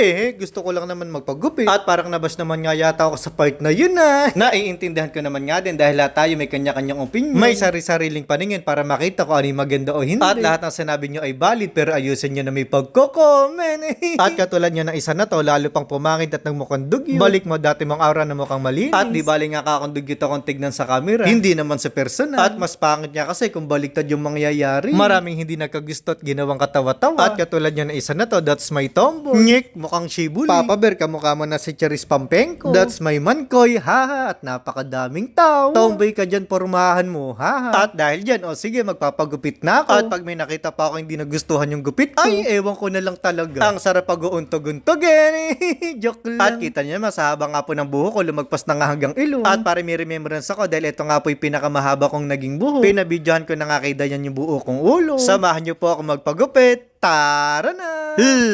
Eh, gusto ko lang naman magpagupit. At parang nabas naman nga yata ako sa part na yun ah. Naiintindihan ko naman nga din dahil lahat tayo may kanya-kanyang opinion. May sari-sariling paningin para makita ko ano yung maganda o hindi. At lahat ng sinabi nyo ay valid pero ayusin nyo na may pagko-comment. at katulad nyo ng isa na to, lalo pang pumangit at nagmukhang dugyo. Balik mo dati mong aura na mukhang malinis. At di bali nga kakong dugyot akong tignan sa camera. Hindi naman sa personal. At mas pangit niya kasi kung baliktad yung mangyayari. Maraming hindi nagkagusto at ginawang katawa-tawa. At katulad nyo ng isa na to, that's my tomboy. Nyek, mukhang shibuli. Papa Bear, kamukha mo na si Charis Pampenko. That's my mankoy, haha. At napakadaming tao. Tomboy ka dyan, pormahan mo, haha. At dahil dyan, o sige, magpapagupit na ako. At pag may nakita pa ako hindi nagustuhan yung gupit ko, ay, ewan ko na lang talaga. Ang sarap pag-uuntog-untogin. Joke lang. At kita niyo, mas haba nga po ng buho ko, lumagpas na nga hanggang ilong. At para may remembrance ako, dahil ito nga po yung pinakamahaba kong naging buho. Pinabidyohan ko na nga kay Dayan yung buo kong ulo. Samahan niyo po ako magpagupit. Tara na!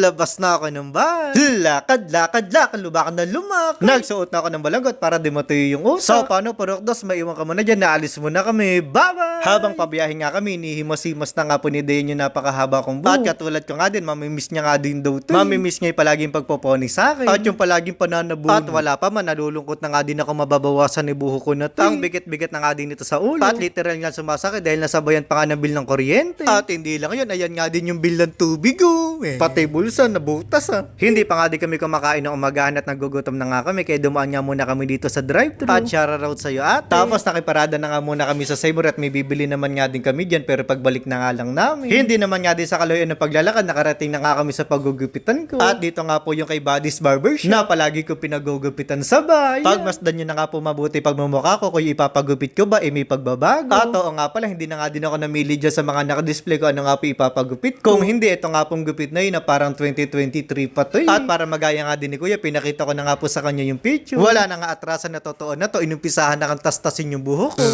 Labas na ako ng bahay. Lakad, lakad, lakad, lumakan na lumak. Nagsuot na ako ng balanggot para di matuyo yung utak. So, paano, Purokdos, maiwan ka muna dyan, naalis muna kami. Bye-bye! Habang pabiyahe nga kami, nihimas-himas na nga po ni Dayan yung napakahaba kong buhok. At katulad ko nga din, mamimiss niya nga din daw to. Mamimiss niya yung palaging pagpoponi sa akin. At yung palaging pananabuno. At wala pa man, nalulungkot na nga din ako mababawasan ni buho ko na to. Ang bigat-bigat na nga din ito sa ulo. At literal nga sumasakit dahil nasabayan pa nga ng bill ng kuryente. At hindi lang yun, ayan nga din yung bill ng tubig oh. Eh. Pati bulsa, nabutas ah. Hindi pa nga din kami kumakain ng umagahan at nagugutom na nga kami kaya dumaan nga muna kami dito sa drive-thru. At shoutout sa'yo ate. Tapos nakiparada na nga muna kami sa Seymour at may bibili naman nga din kami dyan pero pagbalik na nga lang namin. Hindi naman nga din sa kaloyan ng paglalakad nakarating na nga kami sa paggugupitan ko. At dito nga po yung kay Buddy's Barbershop na palagi ko pinagugupitan sa bayan. Pagmasdan nyo na nga po mabuti pagmumukha ko kung ipapagupit ko ba eh may pagbabago. At oo nga pala hindi na nga din ako namili dyan sa mga nakadisplay ko ano nga po ipapagupit ko. Kung hindi ito nga pong gupit na yun na parang 2023 pa to eh. At para magaya nga din ni Kuya, pinakita ko na nga po sa kanya yung picture. Wala na nga atrasan na totoo na to. Inumpisahan na kang tastasin yung buhok ko.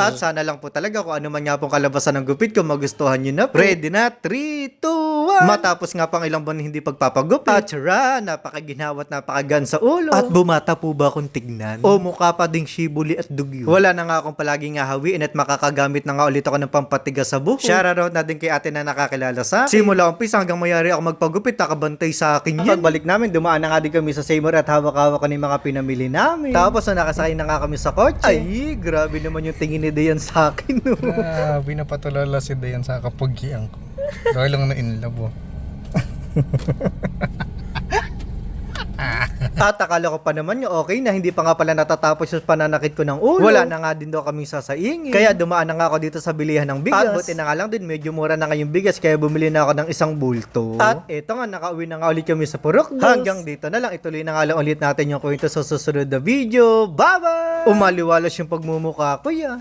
At sana lang po talaga kung ano man nga pong kalabasan ng gupit ko, magustuhan nyo na po. Ready na? 3, 2, 1. Matapos nga pang ilang buwan hindi pagpapagupit. At tara, napakaginawa at napakagan sa ulo. At bumata po ba akong tignan? O mukha pa ding shibuli at dugyo. Wala na nga akong palagi nga hawiin at makakagamit na nga ulit ako ng pampatigas sa buhok. Shoutout na din kay ate na nakakilala sa akin. Simula umpisa hanggang mayari ako magpagupit, nakabantay sa akin yan. Pagbalik namin, dumaan na nga din kami sa Seymour at hawak-hawak ko ng mga pinamili namin. Tapos na nakasakay na nga kami sa kotse. Ay, grabe naman yung tingin ni Dayan sa akin. No? Grabe na patulala si Dayan sa kapagyan ko. Dahil lang na in love oh. At akala ko pa naman yung okay na hindi pa nga pala natatapos yung pananakit ko ng ulo. Wala na nga din daw kami sasaingin. Kaya dumaan na nga ako dito sa bilihan ng bigas. At buti na nga lang din, medyo mura na nga yung bigas kaya bumili na ako ng isang bulto. At eto nga, nakauwi na nga ulit kami sa Purok. Hanggang dito na lang, ituloy na nga lang ulit natin yung kwento sa susunod na video. Bye-bye! Umaliwalas yung pagmumukha ko ya.